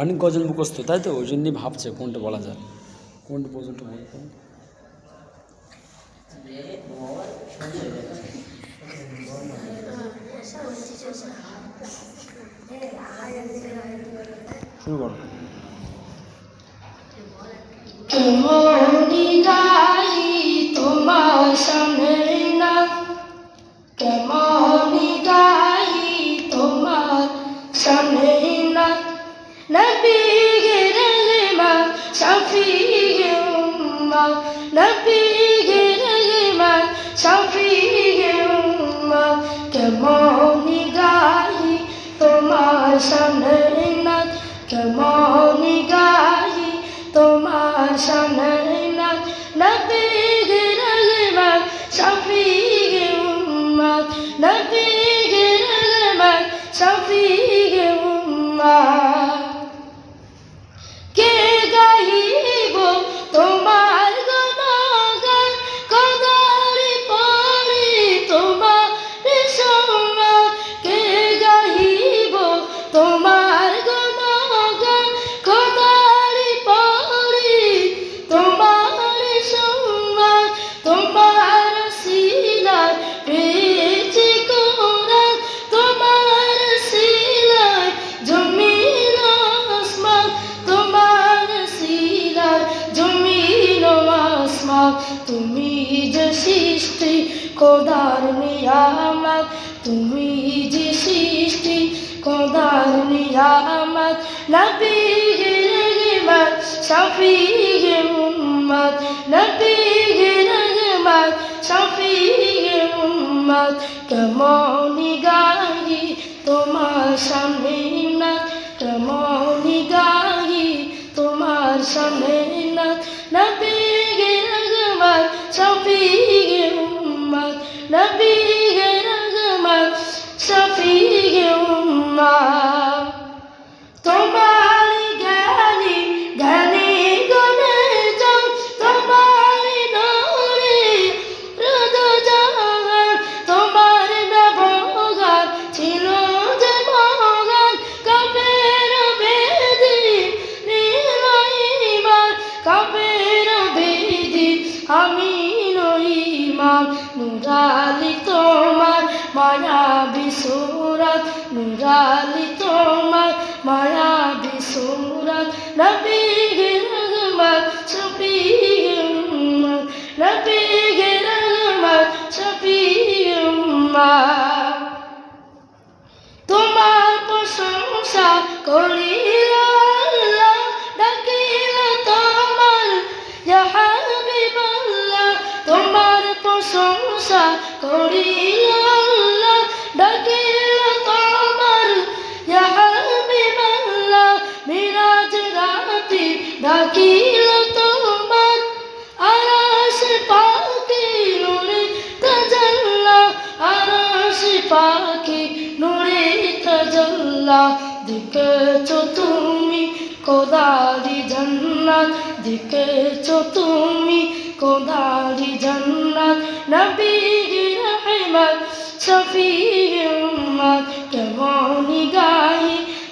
অনেক গজল মুখস্থ, তাই তো? ওই জন্যই ভাবছে কোনটা বলা যায়। কোনটা পর্যন্ত বলতে শুরু করো। কেমনি গাই তোমার সামনে না? কেমনি গাই তোমার সামনে না? নবী গে রহমা শফি গে উম্মা। নবী গে রহমা শফি গে উম্মা। তোমার সামনে শফি গে উম্মা নবী গে কোদার নিয়ামত, তুমি যে সৃষ্টি কোদার নিয়ামত নবী রহমত শফি উম্মত নবী রহমত শফি উম্মত, কেমনি গাই তোমার সামনে না কেমনি গাই তোমার সামনে নইমান নুরালি তোমার মায়া বিসুরাত নুরালি তোমার মায়া বিসুরাত নবী গে রহমত শফি প্রশংসা করিল ডাকিল তোমার। হাবিবাল্লাহ মিরাজ রাতি ডাকিল তোমার। তুমি কোদারি জান্নাত, দেখেছ তুমি কোদারি জান্নাত নবী রহমত শফি উম্মত কেমনি গাই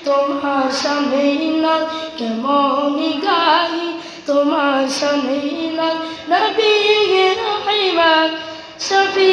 তোমার সামনে কেমনি গাই তোমার সামনে না নবী রহমত শফি